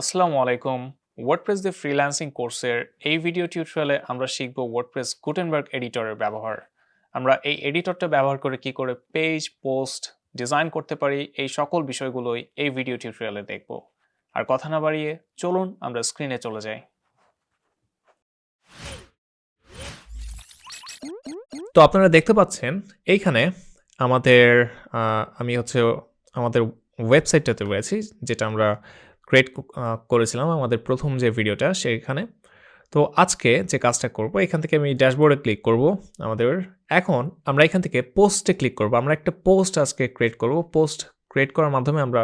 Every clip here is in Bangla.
আসসালামু আলাইকুম। ওয়ার্ডপ্রেস দি ফ্রিল্যান্সিং কোর্সের এই ভিডিও টিউটোরিয়ালে আমরা শিখব ওয়ার্ডপ্রেস গুটেনবার্গ এডিটরের ব্যবহার। আমরা এই এডিটরটা ব্যবহার করে কি করে পেজ পোস্ট ডিজাইন করতে পারি, এই সকল বিষয়গুলোই এই ভিডিও টিউটোরিয়ালে দেখব। আর কথা না বাড়িয়ে চলুন আমরা স্ক্রিনে চলে যাই। তো আপনারা দেখতে পাচ্ছেন, এইখানে আমাদের আমি হচ্ছে আমাদের ওয়েবসাইটটাতে রয়েছি, যেটা আমরা ক্রিয়েট করেছিলাম আমাদের প্রথম যে ভিডিওটা সেখানে তো আজকে যে কাজটা করব, এখান থেকে আমি ড্যাশবোর্ডে ক্লিক করব আমাদের। এখন আমরা এখান থেকে পোস্টে ক্লিক করব। আমরা একটা পোস্ট আজকে ক্রিয়েট করব। পোস্ট ক্রিয়েট করার মাধ্যমে আমরা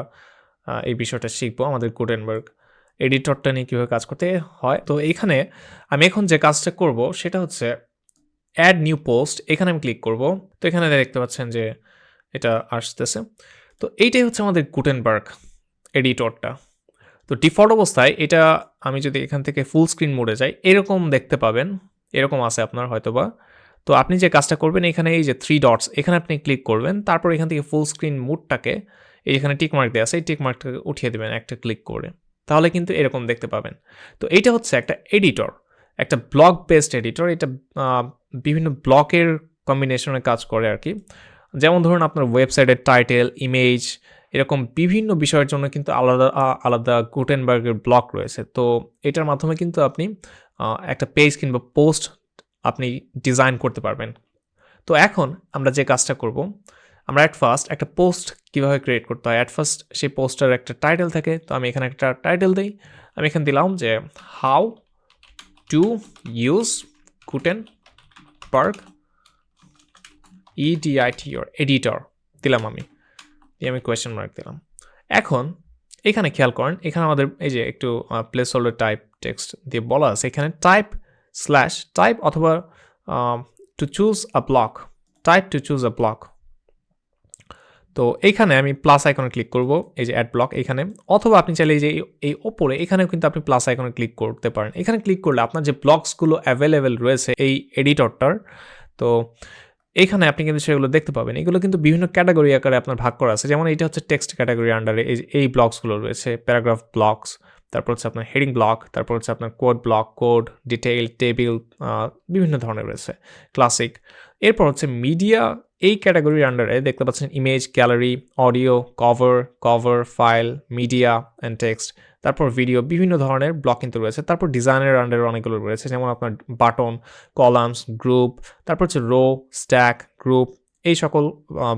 এই বিষয়টা শিখব আমাদের গুটেনবার্গ এডিটরটা নিয়ে কীভাবে কাজ করতে হয়। তো এইখানে আমি এখন যে কাজটা করব সেটা হচ্ছে অ্যাড নিউ পোস্ট এখানে আমি ক্লিক করব। তো এখানে দেখতে পাচ্ছেন যে এটা আসতেছে। তো এইটাই হচ্ছে আমাদের গুটেনবার্গ এডিটরটা তো ডিফল্ট অবস্থায় এটা আমি যদি এখান থেকে ফুল স্ক্রিন মোডে যাই, এরকম দেখতে পাবেন। এরকম আছে আপনার হয়তোবা। তো আপনি যে কাজটা করবেন এখানে এই যে থ্রি ডটস এখানে আপনি ক্লিক করবেন, তারপর এখান থেকে ফুল স্ক্রিন মুডটাকে এখানে টিকমার্ক দেওয়া আছে, এই টিকমার্কটাকে উঠিয়ে দেবেন একটা ক্লিক করে। তাহলে কিন্তু এরকম দেখতে পাবেন। তো এইটা হচ্ছে একটা এডিটর একটা ব্লক বেসড এডিটর এটা বিভিন্ন ব্লকের কম্বিনেশনে কাজ করে আর কি। যেমন ধরুন আপনার ওয়েবসাইটের টাইটেল ইমেজ এরকম বিভিন্ন বিষয়ের জন্য কিন্তু আলাদা আলাদা গুটেনবার্গের ব্লক রয়েছে। তো এটার মাধ্যমে কিন্তু আপনি একটা পেজ কিংবা পোস্ট আপনি ডিজাইন করতে পারবেন। তো এখন আমরা যে কাজটা করব, আমরা অ্যাট ফার্স্ট একটা পোস্ট কীভাবে ক্রিয়েট করতে হয়? অ্যাট ফার্স্ট সেই পোস্টার একটা টাইটেল থাকে, তো আমি এখানে একটা টাইটেল দিই। আমি এখানে দিলাম যে how to use Gutenberg E D I T O R editor দিলাম আমি। দিয়ে আমি কোয়েশ্চেন মার্ক দিলাম। এখন এখানে খেয়াল করেন, এখানে আমাদের এই যে একটু প্লেস হোল্ডার টাইপ টেক্সট দিয়ে বলা আছে, এখানে টাইপ স্ল্যাশ টাইপ অথবা to choose a block type to choose a block তো এইখানে আমি প্লাস আইকনে ক্লিক করব, এই যে অ্যাড ব্লক এখানে, অথবা আপনি চাইলে এই যে এই- এই ওপরে, এখানেও কিন্তু আপনি প্লাস আইকনে ক্লিক করতে পারেন। এখানে ক্লিক করলে আপনার যে ব্লকসগুলো অ্যাভেলেবেল রয়েছে এই এডিটরটার তো এখানে আপনি কিন্তু সেগুলো দেখতে পাবেন। এগুলো কিন্তু বিভিন্ন ক্যাটাগরি আকারে আপনার ভাগ করা আছে। যেমন এটা হচ্ছে টেক্সট ক্যাটাগরি আন্ডারে এই এই ব্লকসগুলো রয়েছে। প্যারাগ্রাফ ব্লকস, তারপর হচ্ছে আপনার হেডিং ব্লক, তারপর হচ্ছে আপনার code block, code, detail, table বিভিন্ন ধরনের রয়েছে। ক্লাসিক। এরপর হচ্ছে মিডিয়া, এই ক্যাটাগরির আন্ডারে দেখতে পাচ্ছেন image gallery audio cover cover file media and text তারপর ভিডিও বিভিন্ন ধরনের ব্লক কিন্তু রয়েছে। তারপর ডিজাইনের আন্ডারে অনেকগুলো রয়েছে, যেমন আপনার বাটন কলামস গ্রুপ তারপর হচ্ছে রো স্ট্যাক গ্রুপ এই সকল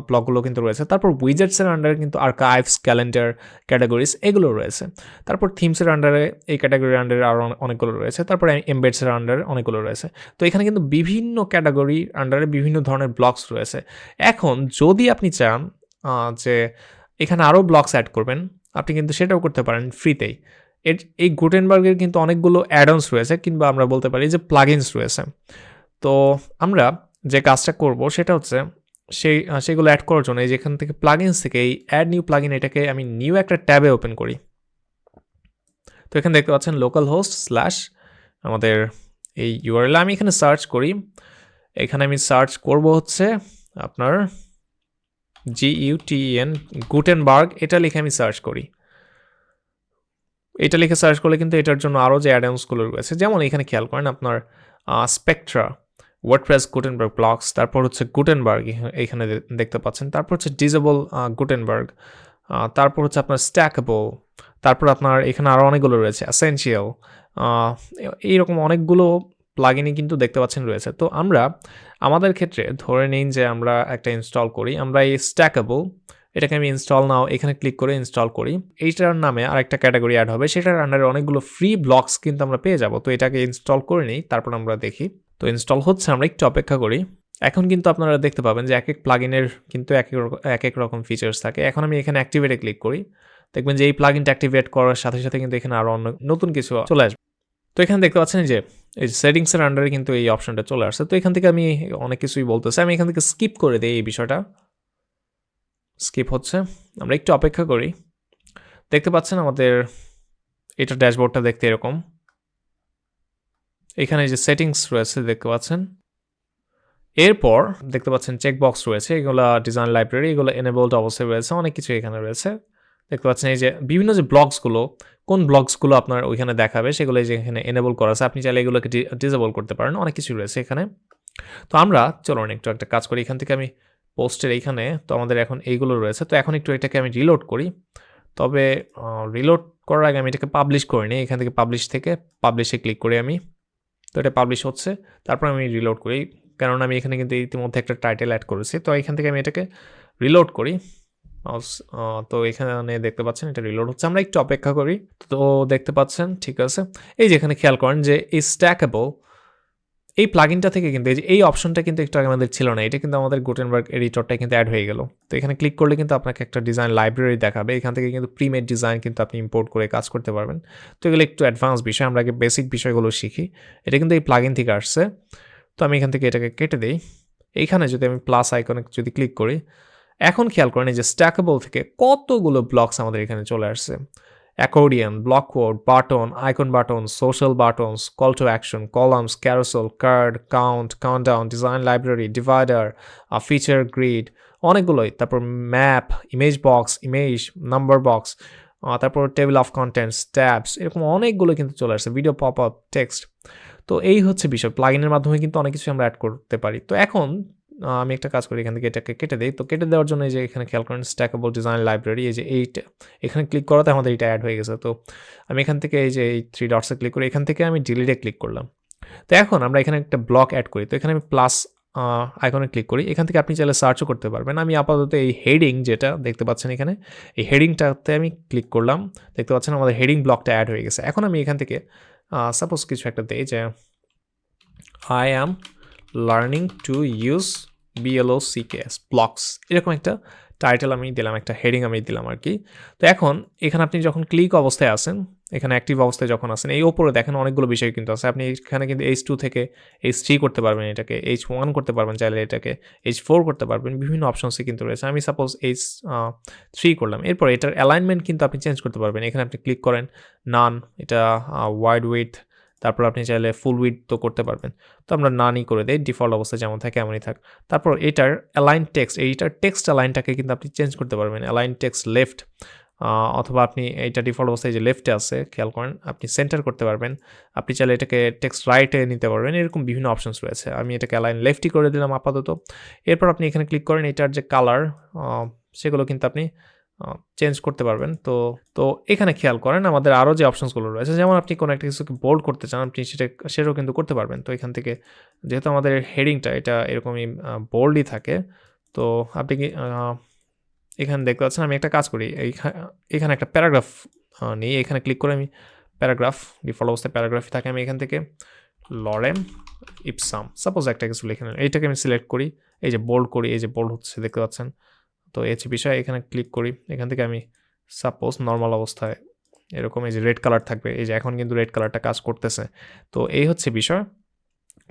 ব্লকগুলো কিন্তু রয়েছে। তারপর উইজেটসের আন্ডারে কিন্তু আর্কাইভস ক্যালেন্ডার ক্যাটাগরিজ এগুলো রয়েছে। তারপর থিমসের আন্ডারে এই ক্যাটাগরির আন্ডারে আরও অনেকগুলো রয়েছে। তারপরে এমবেডসের আন্ডারে অনেকগুলো রয়েছে। তো এখানে কিন্তু বিভিন্ন ক্যাটাগরির আন্ডারে বিভিন্ন ধরনের ব্লকস রয়েছে। এখন যদি আপনি চান যে এখানে আরও ব্লকস অ্যাড করবেন আপনি কিন্তু সেটাও করতে পারেন ফ্রিতেই এর, এই গুটেনবার্গের কিন্তু অনেকগুলো অ্যাডন্স রয়েছে, কিংবা আমরা বলতে পারি যে প্লাগিনস রয়েছে। তো আমরা যে কাজটা করব সেটা হচ্ছে সেই সেগুলো অ্যাড করার জন্য এই যেখান থেকে প্লাগিনস থেকে এই অ্যাড নিউ প্লাগিন এটাকে আমি নিউ একটা ট্যাবে ওপেন করি। তো এখানে দেখতে পাচ্ছেন লোকাল হোস্ট স্ল্যাশ আমাদের এই ইউআরএল আমি এখানে সার্চ করি। এখানে আমি সার্চ করব হচ্ছে আপনার জি ইউটিএন গুটেনবার্গ এটা লিখে আমি সার্চ করি। এটা লিখে সার্চ করলে কিন্তু এটার জন্য আরও যে অ্যাডাউন্সগুলো রয়েছে, যেমন এখানে খেয়াল করেন আপনার স্পেকট্রা ওয়ার্ডপ্রেস গুটেনবার্গ ব্লকস তারপর হচ্ছে গুটেনবার্গ এখানে দেখতে পাচ্ছেন, তারপর হচ্ছে ডিজেবল গুটেনবার্গ তারপর হচ্ছে আপনার স্ট্যাকেবল তারপর আপনার এখানে আরও অনেকগুলো রয়েছে অ্যাসেনশিয়াল এইরকম অনেকগুলো প্লাগিনই কিন্তু দেখতে পাচ্ছেন রয়েছে। তো আমরা, আমাদের ক্ষেত্রে ধরে নিন যে আমরা একটা ইনস্টল করি, আমরা এই স্ট্যাকেবল এটাকে আমি ইনস্টল নাও এখানে ক্লিক করে ইনস্টল করি। এইটার নামে আরেকটা ক্যাটাগরি অ্যাড হবে। সেটার আন্ডারে অনেকগুলো ফ্রি ব্লকস কিন্তু আমরা পেয়ে যাব। তো এটাকে ইনস্টল করে নিই, তারপর আমরা দেখি। তো ইনস্টল হচ্ছে, আমরা একটু অপেক্ষা করি। এখন কিন্তু আপনারা দেখতে পাবেন যে এক এক প্লাগিনের কিন্তু এক এক এক এক রকম ফিচার্স থাকে। এখন আমি এখানে অ্যাক্টিভেটে ক্লিক করি। দেখবেন যে এই প্লাগিনটা অ্যাক্টিভেট করার সাথে সাথে কিন্তু এখানে আরও অন্য নতুন কিছু চলে আসবে। তো এখানে দেখতে পাচ্ছেন যে এই সেটিংসের আন্ডারে কিন্তু এই অপশনটা চলে আসছে। তো এখান থেকে আমি অনেক কিছুই বলতেছি। আমি এখান থেকে স্কিপ করে দিই এই বিষয়টা। স্কিপ হচ্ছে। আমরা একটু অপেক্ষা করি। দেখতে পাচ্ছেন আমাদের এটা ড্যাশবোর্ডটা দেখতে এরকম। এখানে যে সেটিংস রয়েছে, দেখতে পাচ্ছেন। এরপর দেখতে পাচ্ছেন চেক বক্স রয়েছে। এগুলো ডিজাইন লাইব্রেরি এগুলো এনেবলড অবস্থায় রয়েছে। অনেক কিছু এখানে রয়েছে। দেখতে পাচ্ছেন এই যে বিভিন্ন যে ব্লগসগুলো, কোন ব্লগসগুলো আপনার ওইখানে দেখাবে, সেগুলো এই যে এখানে এনেবল করা আছে। আপনি চাইলে এগুলোকে ডিজেবল করতে পারেন, অনেক কিছু রয়েছে এখানে। তো আমরা, চলুন একটু একটা কাজ করি। এখান থেকে আমি পোস্টের এইখানে, তো আমাদের এখন এইগুলো রয়েছে। তো এখন একটু এটাকে আমি রিলোড করি। তবে রিলোড করার আগে আমি এটাকে পাবলিশ করে নিই। এখান থেকে পাবলিশ থেকে পাবলিশে ক্লিক করি আমি। তো এটা পাবলিশ হচ্ছে। তারপর আমি রিলোড করি। কারণ আমি এখানে কিন্তু ইতিমধ্যে একটা টাইটেল অ্যাড করেছি। তো এখান থেকে আমি এটাকে রিলোড করি। তো এখানে দেখতে পাচ্ছেন, এটা রিলোড হচ্ছে। আমরা একটু অপেক্ষা করি। তো দেখতে পাচ্ছেন, ঠিক আছে? এই যে এখানে খেয়াল করেন যে এই স্ট্যাকেবল এই প্লাগিনটা থেকে কিন্তু, এই যে এই অপশনটা কিন্তু একটু আগে আমাদের ছিল না, এটা কিন্তু আমাদের গুটেনবার্গ এডিটরটা কিন্তু অ্যাড হয়ে গেল। তো এখানে ক্লিক করলে কিন্তু আপনাকে একটা ডিজাইন লাইব্রেরি দেখাবে। এখান থেকে কিন্তু প্রিমেড ডিজাইন কিন্তু আপনি ইম্পোর্ট করে কাজ করতে পারবেন। তো এগুলো একটু অ্যাডভান্স বিষয়, আমরা আগে বেসিক বিষয়গুলো শিখি। এটা কিন্তু এই প্লাগিন থেকে আসছে। তো আমি এখান থেকে এটাকে কেটে দিই। এইখানে যদি আমি প্লাস আইকনে যদি ক্লিক করি এখন খেয়াল করেন যে স্ট্যাকেবল থেকে কতগুলো ব্লকস আমাদের এখানে চলে আসছে। Accordion block code button icon button social buttons call to action columns carousel card count countdown design library divider feature grid অনেকগুলোই। তারপর map image box image number box তারপর টেবিল অফ কন্টেন্টস ট্যাবস এরকম অনেকগুলো কিন্তু চলে আসছে ভিডিও পপ আপ টেক্সট তো এই হচ্ছে বিষয়। প্লাগিনের মাধ্যমে কিন্তু অনেক কিছু আমরা অ্যাড করতে পারি। তো এখন আমি একটা কাজ করি এখান থেকে এটাকে কেটে দিই। তো কেটে দেওয়ার জন্য এই যে এখানে খেয়াল করেন স্ট্যাকেবল ডিজাইন লাইব্রেরি এই যে এইটা, এখানে ক্লিক করাতে আমাদের এটা অ্যাড হয়ে গেছে। তো আমি এখান থেকে এই যে এই থ্রি ডটসে ক্লিক করি এখান থেকে আমি ডিলিটে ক্লিক করলাম। তো এখন আমরা এখানে একটা ব্লক অ্যাড করি। তো এখানে আমি প্লাস আইকনে ক্লিক করি। এখান থেকে আপনি চাইলে সার্চও করতে পারবেন। আমি আপাতত এই হেডিং যেটা দেখতে পাচ্ছেন এখানে, এই হেডিংটাতে আমি ক্লিক করলাম। দেখতে পাচ্ছেন আমাদের হেডিং ব্লকটা অ্যাড হয়ে গেছে। এখন আমি এখান থেকে সাপোজ কিছু একটা দিই যে I am learning to use B L O C K S blocks এরকম একটা টাইটেল আমি দিলাম, একটা হেডিং আমি দিলাম আর কি। তো এখন, এখানে আপনি যখন ক্লিক অবস্থায় আসেন, এখানে অ্যাক্টিভ অবস্থায় যখন আসেন, এই ওপরে দেখেন অনেকগুলো বিষয় কিন্তু আছে। আপনি এখানে কিন্তু এইচ টু থেকে এইচ থ্রি করতে পারবেন এটাকে এইচ ওয়ান করতে পারবেন চাইলে এটাকে এইচ ফোর করতে পারবেন, বিভিন্ন অপশনসে কিন্তু রয়েছে। আমি সাপোজ এইচ থ্রি করলাম। এরপর এটার অ্যালাইনমেন্ট কিন্তু আপনি চেঞ্জ করতে পারবেন। এখানে আপনি ক্লিক করেন নান এটা ওয়াইড উইথ তারপর আপনি চাইলে ফুল উইথ তো করতে পারবেন। তো আমরা নানই করে দিই ডিফল্ট অবস্থা যেমন থাকে এমনই থাক। তারপর এটার অ্যালাইন টেক্সট এইটার টেক্সট অ্যালাইনটাকে কিন্তু আপনি চেঞ্জ করতে পারবেন। অ্যালাইন টেক্সট লেফট অথবা আপনি এইটা ডিফল্ট অবস্থায় যে লেফটে আছে, খেয়াল করেন, আপনি সেন্টার করতে পারবেন। আপনি চাইলে এটাকে টেক্সট রাইটে নিতে পারবেন, এরকম বিভিন্ন অপশনস রয়েছে। আমি এটাকে অ্যালাইন লেফটই করে দিলাম আপাতত। এরপর আপনি এখানে ক্লিক করেন, এটার যে কালার সেগুলো কিন্তু আপনি চেঞ্জ করতে পারবেন। তো তো এখানে খেয়াল করেন, আমাদের আরও যে অপশানসগুলো রয়েছে, যেমন আপনি কোনো একটা কিছুকে বোল্ড করতে চান, আপনি সেটা, সেটাও কিন্তু করতে পারবেন। তো এখান থেকে যেহেতু আমাদের হেডিংটা এটা এরকমই বোল্ডই থাকে, তো আপনি কি এখানে দেখতে পাচ্ছেন আমি একটা কাজ করি। এখানে একটা প্যারাগ্রাফ নিই। এখানে ক্লিক করে আমি প্যারাগ্রাফ ডিফল্ট অবস্থায় প্যারাগ্রাফই থাকে আমি এখান থেকে লরেম ইপসাম সাপোজ একটা কিছু লিখে নিলাম। এইটাকে আমি সিলেক্ট করি, এই যে বোল্ড করি, এই যে বোল্ড হচ্ছে, দেখতে পাচ্ছেন? তো এই হচ্ছে বিষয়, এখানে ক্লিক করি, এখান থেকে আমি সাপোজ নর্মাল অবস্থায় এরকম এই যে রেড কালার থাকবে, এই যে এখন কিন্তু রেড কালারটা কাজ করতেছে। তো এই হচ্ছে বিষয়।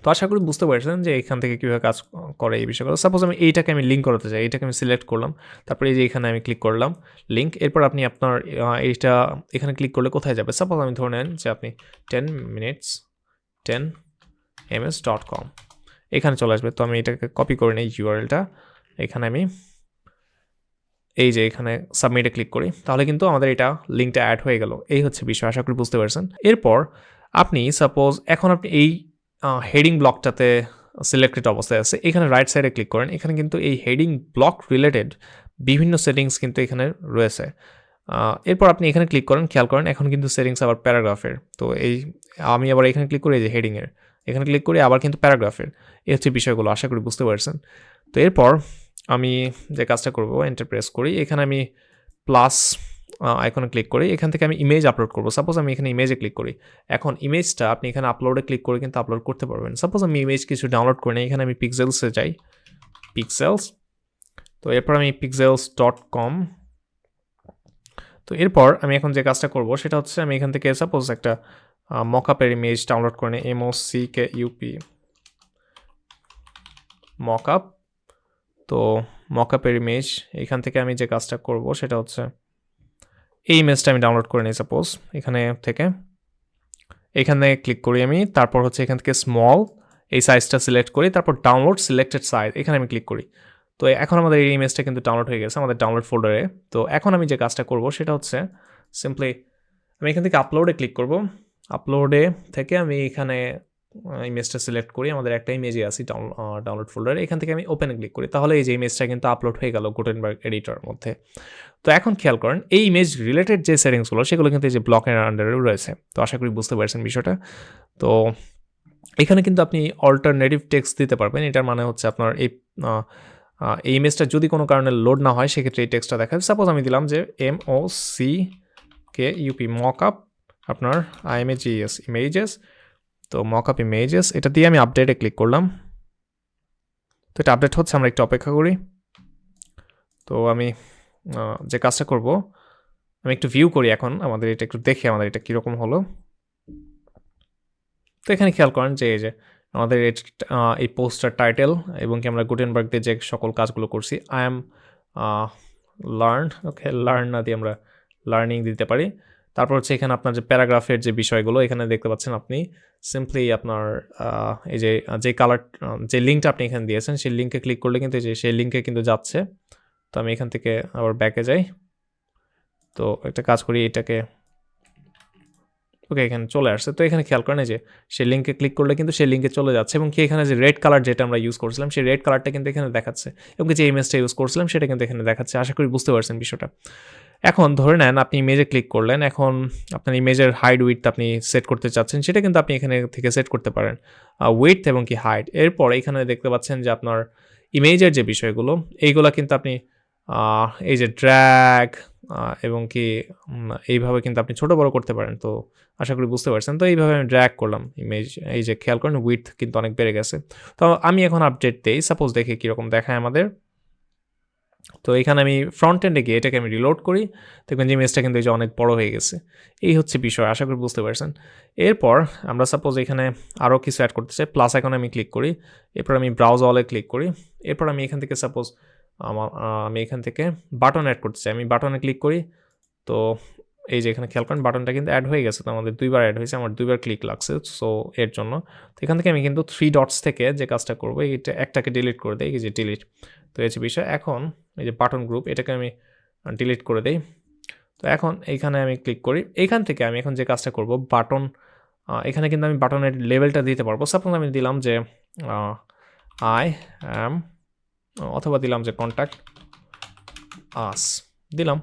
তো আশা করি বুঝতে পারছেন যে এখান থেকে কীভাবে কাজ করে এই বিষয়গুলো। সাপোজ আমি এইটাকে আমি লিঙ্ক করাতে চাই, এইটাকে আমি সিলেক্ট করলাম, তারপরে এই যে এখানে আমি ক্লিক করলাম লিঙ্ক এরপর আপনি আপনার এইটা এখানে ক্লিক করলে কোথায় যাবে? সাপোজ আমি ধরে নেন যে আপনি ten minutes ten M S dot com এখানে চলে আসবে। তো আমি এটাকে কপি করে নিই ইউআরএলটা এখানে আমি এই যে এখানে সাবমিটে ক্লিক করি, তাহলে কিন্তু আমাদের এটা লিঙ্কটা অ্যাড হয়ে গেল। এই হচ্ছে বিষয়, আশা করি বুঝতে পারছেন। এরপর আপনি সাপোজ এখন আপনি এই হেডিং ব্লকটাতে সিলেক্টেড অবস্থায় আছে, এখানে রাইট সাইডে ক্লিক করেন, এখানে কিন্তু এই হেডিং ব্লক রিলেটেড বিভিন্ন সেটিংস কিন্তু এখানে রয়েছে। এরপর আপনি এখানে ক্লিক করেন, খেয়াল করেন, এখন কিন্তু সেটিংস আবার প্যারাগ্রাফের। তো এই, আমি আবার এখানে ক্লিক করি এই যে হেডিংয়ের এখানে ক্লিক করি, আবার কিন্তু প্যারাগ্রাফের। এই হচ্ছে বিষয়গুলো, আশা করি বুঝতে পারছেন। তো এরপর আমি যে কাজটা করব এন্টার প্রেস করি, এখানে আমি প্লাস আইকনে ক্লিক করি, এখান থেকে আমি ইমেজ আপলোড করব। সাপোজ আমি এখানে ইমেজে ক্লিক করি। এখন ইমেজটা আপনি এখানে আপলোডে ক্লিক করে কিন্তু আপলোড করতে পারবেন। সাপোজ আমি ইমেজ কিছু ডাউনলোড করে নিই, এখানে আমি পিক্সেলসে যাই। পিক্সেলস তো এরপর আমি পিক্সেলস ডট কম তো এরপর আমি এখন যে কাজটা করব, সেটা হচ্ছে আমি এখান থেকে সাপোজ একটা মকআপের ইমেজ ডাউনলোড করে নিই M O C K U P mockup তো মকআপের ইমেজ এখান থেকে আমি যে কাজটা করব সেটা হচ্ছে, এই ইমেজটা আমি ডাউনলোড করে নিই সাপোজ এখানে থেকে। এখানে ক্লিক করি আমি, তারপর হচ্ছে এখান থেকে স্মল এই সাইজটা সিলেক্ট করি, তারপর ডাউনলোড সিলেক্টেড সাইজ এখানে আমি ক্লিক করি। তো এখন আমাদের এই ইমেজটা কিন্তু ডাউনলোড হয়ে গেছে আমাদের ডাউনলোড ফোল্ডারে তো এখন আমি যে কাজটা করব সেটা হচ্ছে সিম্পলি আমি এখান থেকে আপলোডে ক্লিক করব। আপলোডে থেকে আমি এখানে ইমেজটা সিলেক্ট করি, আমাদের একটা ইমেজে আছে ডাউনলোড ফোল্ডারে এখান থেকে আমি ওপেনে ক্লিক করি। তাহলে এই যে ইমেজটা কিন্তু আপলোড হয়ে গেল গুটেনবার্গ এডিটর মধ্যে। তো এখন খেয়াল করেন, এই ইমেজ রিলেটেড যে সেটিংসগুলো সেগুলো কিন্তু এই যে ব্লকের আন্ডারেও রয়েছে। তো আশা করি বুঝতে পারছেন বিষয়টা। তো এখানে কিন্তু আপনি অল্টারনেটিভ টেক্সট দিতে পারবেন। এটার মানে হচ্ছে আপনার এই এই ইমেজটা যদি কোনো কারণে লোড না হয়, সেক্ষেত্রে এই টেক্সটটা দেখাবে সাপোজ আমি দিলাম যে M O C K UP mock up আপনার আইএমএজিএস ইমেজেস তো মক আপ ইমেজেস এটা দিয়ে আমি আপডেটে ক্লিক করলাম। তো এটা আপডেট হচ্ছে, আমরা একটু অপেক্ষা করি। তো আমি যে কাজটা করব, আমি একটু ভিউ করি এখন, আমাদের এটা একটু দেখি, আমাদের এটা কীরকম হলো। তো এখানে খেয়াল করেন যে এই যে আমাদের এই পোস্টার টাইটেল এবং কি আমরা গুটেনবার্গ দিয়ে যে সকল কাজগুলো করছি I am learn okay learn না দিয়ে আমরা লার্নিং দিতে পারি। তারপর হচ্ছে এখানে আপনার যে প্যারাগ্রাফের যে বিষয়গুলো, এখানে দেখতে পাচ্ছেন আপনি সিম্পলি আপনার এই যে যে কালার যে লিঙ্কটা আপনি এখানে দিয়েছেন, সেই লিঙ্কে ক্লিক করলে কিন্তু এই যে, সেই লিঙ্কে কিন্তু যাচ্ছে। তো আমি এখান থেকে আবার ব্যাকে যাই। তো একটা কাজ করি, এটাকে ওকে এখানে চলে আসছে। তো এখানে খেয়াল করেন যে, সেই লিঙ্কে ক্লিক করলে কিন্তু সেই লিঙ্কে চলে যাচ্ছে এবং কি এখানে যে রেড কালার যেটা আমরা ইউজ করছিলাম, সেই রেড কালারটা কিন্তু এখানে দেখাচ্ছে এবং যে ইমেজটা ইউজ করছিলাম, সেটা কিন্তু এখানে দেখাচ্ছে। আশা করি বুঝতে পারছেন বিষয়টা। এখন ধরে নেন আপনি ইমেজে ক্লিক করলেন, এখন আপনার ইমেজের হাইড উইথ আপনি সেট করতে চাচ্ছেন, সেটা কিন্তু আপনি এখানে থেকে সেট করতে পারেন। উইথ এবং কি হাইড এরপর এখানে দেখতে পাচ্ছেন যে আপনার ইমেজের যে বিষয়গুলো, এইগুলো কিন্তু আপনি এই যে ড্র্যাগ এবং কি এইভাবে কিন্তু আপনি ছোট বড় করতে পারেন। তো আশা করি বুঝতে পারছেন। তো এইভাবে আমি ড্র্যাগ করলাম ইমেজ এই যে খেয়াল করেন উইথ কিন্তু অনেক বেড়ে গেছে। তো আমি এখন আপডেট দেই। সাপোজ দেখি কীরকম দেখায় আমাদের। তো এখানে আমি ফ্রন্ট এন্ডে গিয়ে এটাকে আমি রিলোড করি। দেখবেন যে ইমেজটা কিন্তু এই যে অনেক বড় হয়ে গেছে। এই হচ্ছে বিষয়, আশা করি বুঝতে পারছেন। এরপর আমরা সাপোজ এখানে আরও কিছু অ্যাড করতে চাই। প্লাস এখন আমি ক্লিক করি। এরপর আমি ব্রাউজ অলে ক্লিক করি। এরপর আমি এখান থেকে সাপোজ আমার আমি এখান থেকে বাটন অ্যাড করতে চাই। আমি বাটনে ক্লিক করি। তো এই যে এখানে খেয়াল করেন বাটনটা কিন্তু অ্যাড হয়ে গেছে। তো আমাদের দুইবার অ্যাড হয়েছে। আমার দুইবার ক্লিক লাগছে। সো এর জন্য। তো এখান থেকে আমি কিন্তু থ্রি ডটস থেকে যে কাজটা করব, এইটা একটাকে ডিলিট করে দিই। এই যে ডিলিট তো এই হচ্ছে বিষয়। এখন এই যে বাটন গ্রুপ এটাকে আমি ডিলিট করে দিই। তো এখন এইখানে আমি ক্লিক করি। এইখান থেকে আমি এখন যে কাজটা করব বাটন এখানে কিন্তু আমি বাটনের লেভেলটা দিতে পারব। সাপোজ আমি দিলাম যে আই অ্যাম অথবা দিলাম যে কন্ট্যাক্ট আস দিলাম।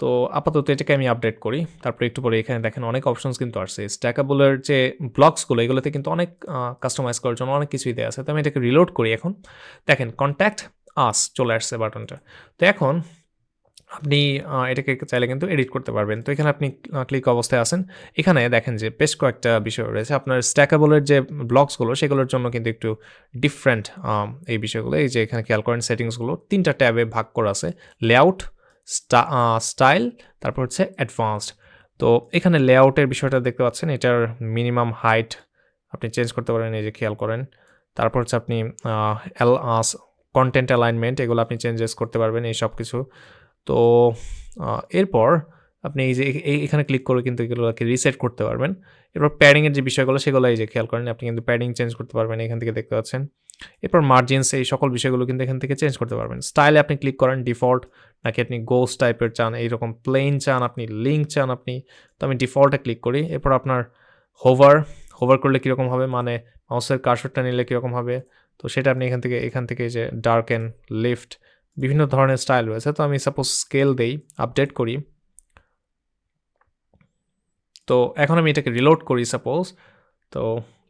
তো আপাতত এটাকে আমি আপডেট করি। তারপরে একটু পরে এখানে দেখেন অনেক অপশনস কিন্তু আসছে। স্ট্যাকাবলের যে ব্লকসগুলো এগুলোতে কিন্তু অনেক কাস্টমাইজ করার জন্য অনেক কিছুই দেওয়া আছে। তো আমি এটাকে রিলোড করি এখন। দেখেন কন্ট্যাক্ট আস, চলে আসছে বাটনটা। তো এখন আপনি এটাকে চাইলে কিন্তু এডিট করতে পারবেন। তো এখানে আপনি ক্লিক অবস্থায় আসেন এখানে দেখেন যে বেশ কয়েকটা বিষয় রয়েছে। আপনার স্ট্যাকাবলের যে ব্লকসগুলো সেগুলোর জন্য কিন্তু একটু ডিফারেন্ট এই বিষয়গুলো। এই যে এখানে খেয়াল করেন সেটিংসগুলো তিনটা ট্যাবে ভাগ করা আছে। লেআউট স্টাইল তারপর হচ্ছে অ্যাডভান্সড তো এখানে লেআউটের বিষয়টা দেখতে পাচ্ছেন। এটার মিনিমাম হাইট আপনি চেঞ্জ করতে পারেন, এই যে খেয়াল করেন। তারপর হচ্ছে আপনি এল কন্টেন্ট অ্যালাইনমেন্ট এগুলো আপনি চেঞ্জেস করতে পারবেন, এই সব কিছু। তো এরপর আপনি এই যে এখানে ক্লিক করে কিন্তু এগুলোকে রিসেট করতে পারবেন। এরপর প্যাডিংয়ের যে বিষয়গুলো, সেগুলো এই যে খেয়াল করেন, আপনি কিন্তু প্যাডিং চেঞ্জ করতে পারবেন এখান থেকে দেখতে পাচ্ছেন। এরপর মার্জিনস এই সকল বিষয়গুলো কিন্তু এখান থেকে চেঞ্জ করতে পারবেন। স্টাইলে আপনি ক্লিক করেন ডিফল্ট নাকি আপনি গোস টাইপের চান, এইরকম প্লেন চান আপনি লিঙ্ক চান আপনি, তো আমি ডিফল্টে ক্লিক করি। এরপর আপনার হোভার হোভার করলে কীরকম হবে? মানে মাউসের কার্সরটা নিলে কীরকম হবে? তো সেটা আপনি এখান থেকে এখান থেকে যে ডার্ক অ্যান্ড লিফট বিভিন্ন ধরনের স্টাইল রয়েছে। তো আমি সাপোজ স্কেল দেই আপডেট করি। তো এখন আমি এটাকে রিলোড করি সাপোজ তো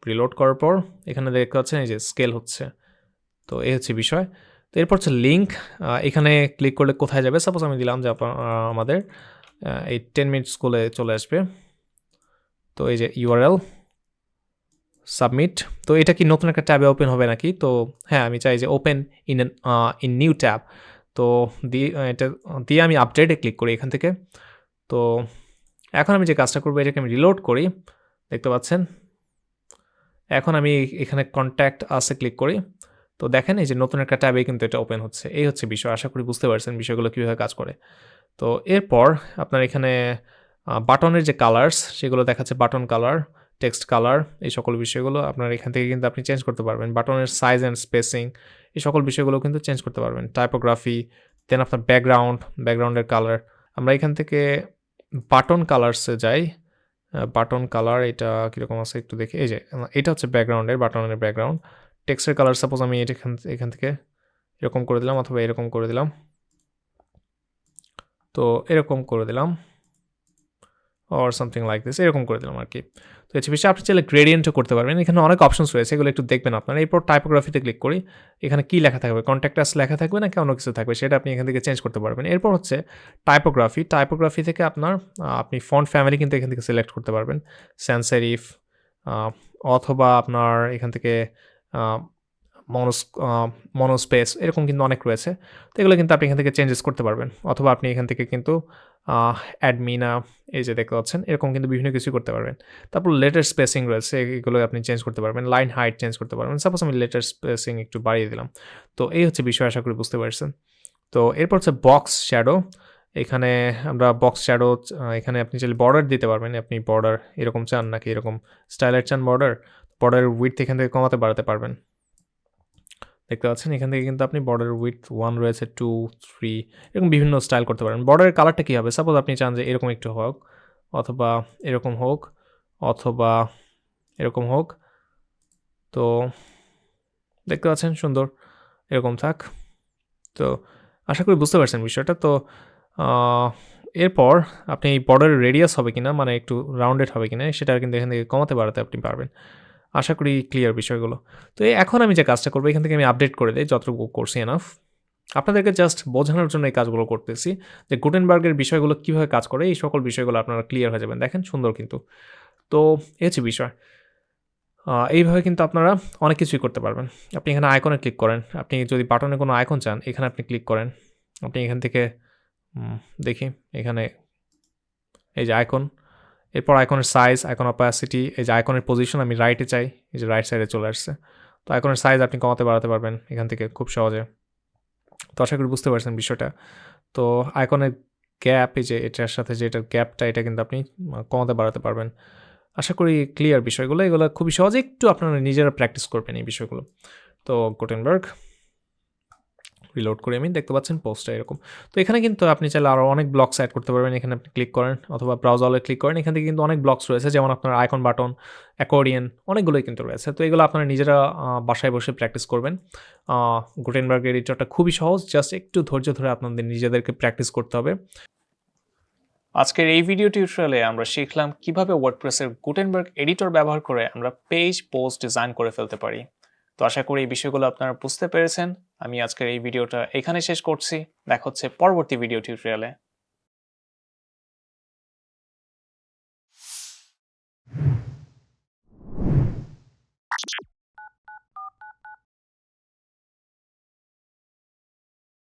রিলোড করার পর এখানে দেখতে পাচ্ছেন এই যে স্কেল হচ্ছে। তো এই হচ্ছে বিষয়। তো এরপর হচ্ছে লিঙ্ক এখানে ক্লিক করলে কোথায় যাবে? সাপোজ আমি দিলাম যে আমাদের এই টেন মিনিট স্কুলে চলে আসবে। তো এই যে ইউআরএল সাবমিট তো এটা কি নতুন একটা ট্যাবে ওপেন হবে নাকি? তো হ্যাঁ আমি চাই যে open in in new tab তো দিয়ে এটা দিয়ে আমি আপডেটে ক্লিক করি এখান থেকে। তো এখন আমি যে কাজটা করব, এটাকে আমি রিলোড করি। দেখতে পাচ্ছেন? এখন আমি এখানে কন্ট্যাক্ট আসে ক্লিক করি। তো দেখেন এই যে নতুন একটা ট্যাবে কিন্তু এটা ওপেন হচ্ছে। এই হচ্ছে বিষয়, আশা করি বুঝতে পারছেন বিষয়গুলো কীভাবে কাজ করে। তো এরপর আপনার এখানে বাটনের যে কালার্স সেগুলো দেখাচ্ছে বাটন কালার টেক্সট কালার এই সকল বিষয়গুলো আপনার এখান থেকে কিন্তু আপনি চেঞ্জ করতে পারবেন। বাটনের সাইজ অ্যান্ড স্পেসিং এই সকল বিষয়গুলো কিন্তু চেঞ্জ করতে পারবেন। টাইপোগ্রাফি দেন আপনার ব্যাকগ্রাউন্ড ব্যাকগ্রাউন্ডের কালার আমরা এখান থেকে বাটন কালার্সে যাই। বাটন কালার এটা কীরকম আছে একটু দেখি। এই যে, এটা হচ্ছে ব্যাকগ্রাউন্ডের বাটনের ব্যাকগ্রাউন্ড টেক্সটের কালার সাপোজ আমি এটা এখান থেকে এরকম করে দিলাম অথবা এরকম করে দিলাম। তো এরকম করে দিলাম। অর সামথিং লাইক দিস এরকম করে দিলাম আর কি। তো এর বেশি আপনি চাইলে গ্রেডিয়েন্টও করতে পারবেন। এখানে অনেক অপশনস রয়েছে, এগুলো একটু দেখবেন আপনারা। এরপর টাইপোগ্রাফিতে ক্লিক করি। এখানে কী লেখা থাকবে? কন্ট্যাক্টাস লেখা থাকবে নাকি অন্য কিছু থাকবে? সেটা আপনি এখান থেকে চেঞ্জ করতে পারবেন। এরপর হচ্ছে টাইপোগ্রাফি টাইপোগ্রাফি থেকে আপনার আপনি ফন্ট ফ্যামিলি কিন্তু এখান থেকে সিলেক্ট করতে পারবেন। স্যান্সেরিফ অথবা আপনার এখান থেকে মনোস মনোস্পেস, এরকম কিন্তু অনেক রয়েছে। তো এগুলো কিন্তু আপনি এখান থেকে চেঞ্জেস করতে পারবেন। অথবা আপনি এখান থেকে কিন্তু অ্যাডমিনা এই যে দেখতে পাচ্ছেন, এরকম কিন্তু বিভিন্ন কিছু করতে পারবেন। তারপর লেটার স্পেসিং রয়েছে, এগুলো আপনি চেঞ্জ করতে পারবেন। লাইন হাইট চেঞ্জ করতে পারবেন। সাপোজ আমি লেটার স্পেসিং একটু বাড়িয়ে দিলাম। তো এই হচ্ছে বিষয়, আশা করি বুঝতে পারছেন। তো এরপর হচ্ছে বক্স শ্যাডো এখানে আমরা বক্স শ্যাডো এখানে আপনি চাইলে বর্ডার দিতে পারবেন। আপনি বর্ডার এরকম চান নাকি এরকম স্টাইলের চান বর্ডার বর্ডারের উইথ এখান থেকে কমাতে বাড়াতে পারবেন। দেখতে পাচ্ছেন, এখান থেকে কিন্তু আপনি বর্ডার উইথ ওয়ান রয়েছে টু থ্রি এরকম বিভিন্ন স্টাইল করতে পারেন। বর্ডারের কালারটা কী হবে? সাপোজ আপনি চান যে এরকম একটু হোক, অথবা এরকম হোক, অথবা এরকম হোক। তো দেখতে পাচ্ছেন, সুন্দর, এরকম থাক। তো আশা করি বুঝতে পারছেন বিষয়টা। তো এরপর আপনি এই বর্ডারের রেডিয়াস হবে কিনা মানে একটু রাউন্ডেড হবে কিনা, সেটা কিন্তু এখান থেকে কমাতে বাড়াতে আপনি পারবেন। আশা করি ক্লিয়ার বিষয়গুলো। তো এখন আমি যে কাজটা করব, এখান থেকে আমি আপডেট করে দিই, যতটুকু করছি এনাফ আপনাদেরকে জাস্ট বোঝানোর জন্য এই কাজগুলো করতেছি, যে গুটেনবার্গের বিষয়গুলো কীভাবে কাজ করে, এই সকল বিষয়গুলো আপনারা ক্লিয়ার হয়ে যাবেন। দেখেন, সুন্দর কিন্তু। তো এই হচ্ছে বিষয়। এইভাবে কিন্তু আপনারা অনেক কিছুই করতে পারবেন। আপনি এখানে আইকনে ক্লিক করেন। আপনি যদি বাটনে কোনো আইকন চান, এখানে আপনি ক্লিক করেন। আপনি এখান থেকে দেখি, এখানে এই যে আইকন এরপর আইকনের সাইজ আইকন অপাসিটি এই যে আইকনের পজিশন আমি রাইটে চাই, এই যে রাইট সাইডে চলে আসছে। তো আইকনের সাইজ আপনি কমাতে বাড়াতে পারবেন এখান থেকে খুব সহজে। তো আশা করি বুঝতে পারছেন বিষয়টা। তো আইকনের গ্যাপ এই যে এটার সাথে যে এটার গ্যাপটা এটা কিন্তু আপনি কমাতে বাড়াতে পারবেন। আশা করি ক্লিয়ার বিষয়গুলো। এগুলো খুবই সহজে একটু আপনারা নিজেরা প্র্যাকটিস করবেন এই বিষয়গুলো। তো গুটেনবার্গ রিলোড করে, আমি দেখতে পাচ্ছেন পোস্টটা এরকম। তো এখানে কিন্তু আপনি চাইলে আরও অনেক ব্লকস অ্যাড করতে পারবেন। এখানে আপনি ক্লিক করেন অথবা ব্রাউজারে ক্লিক করেন। এখান থেকে কিন্তু অনেক ব্লকস রয়েছে, যেমন আপনার আইকন বাটন অ্যাকর্ডিয়ান অনেকগুলোই কিন্তু রয়েছে। তো এগুলো আপনারা নিজেরা বাসায় বসে প্র্যাকটিস করবেন। গুটেনবার্গ এডিটরটা খুবই সহজ জাস্ট একটু ধৈর্য ধরে আপনাদের নিজেদেরকে প্র্যাকটিস করতে হবে। আজকের এই ভিডিও টিউটোরিয়ালে আমরা শিখলাম কীভাবে ওয়ার্ডপ্রেসের গুটেনবার্গ এডিটর ব্যবহার করে আমরা পেজ পোস্ট ডিজাইন করে ফেলতে পারি। তো আশা করি এই বিষয়গুলো আপনারা বুঝতে পেরেছেন। আমি আজকের এই ভিডিওটা এখানে শেষ করছি। দেখা হচ্ছে পরবর্তী ভিডিও টিউটোরিয়ালে